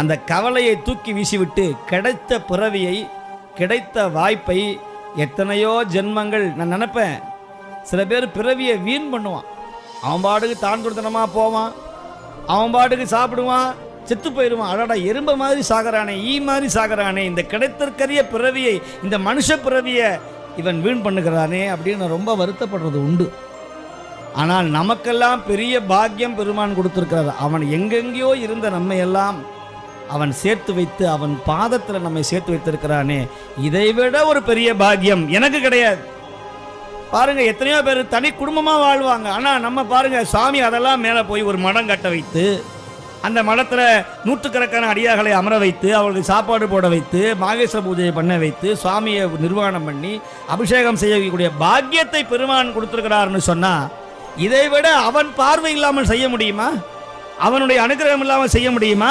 அந்த கவலையை தூக்கி வீசிவிட்டு கிடைத்த பிறவியை கிடைத்த வாய்ப்பை எத்தனையோ ஜென்மங்கள் நான் நினப்பேன். சில பேர் பிறவியை வீண் பண்ணுவான். அவன் பாட்டுக்கு தான் கொடுத்தனமாக போவான். அவன் பாட்டுக்கு சாப்பிடுவான் செத்து போயிடுவான். அடடா எறும்பு மாதிரி சாகிறானே ஈ மாதிரி சாகிறானே. இந்த கிடைத்தற்கரிய பிறவியை இந்த மனுஷ பிறவியை இவன் வீண் பண்ணுகிறானே அப்படின்னு ரொம்ப வருத்தப்படுறது உண்டு. ஆனால் நமக்கெல்லாம் பெரிய பாக்கியம் பெருமான் கொடுத்துருக்கிறார். அவன் எங்கெங்கேயோ இருந்த நம்மையெல்லாம் அவன் சேர்த்து வைத்து அவன் பாதத்தில் நம்மை சேர்த்து வைத்திருக்கிறானே. இதைவிட ஒரு பெரிய பாக்கியம் எனக்கு கிடையாது. பாருங்க எத்தனையோ பேர் தனி குடும்பமாக வாழ்வாங்க. ஆனால் நம்ம பாருங்க சாமி அதெல்லாம் மேலே போய் ஒரு மடம் கட்ட வைத்து அந்த மடத்தில் நூற்றுக்கணக்கான அடியார்களை அமர வைத்து அவர்களுக்கு சாப்பாடு போட வைத்து மாகேஸ்வர பூஜையை பண்ண வைத்து சுவாமியை நிர்வாணம் பண்ணி அபிஷேகம் செய்யக்கூடிய பாக்கியத்தை பெருமான் கொடுத்துருக்கிறார்னு சொன்னால் இதை விட அவன் பார்வை இல்லாமல் செய்ய முடியுமா? அவனுடைய அனுகிரகம் இல்லாமல் செய்ய முடியுமா?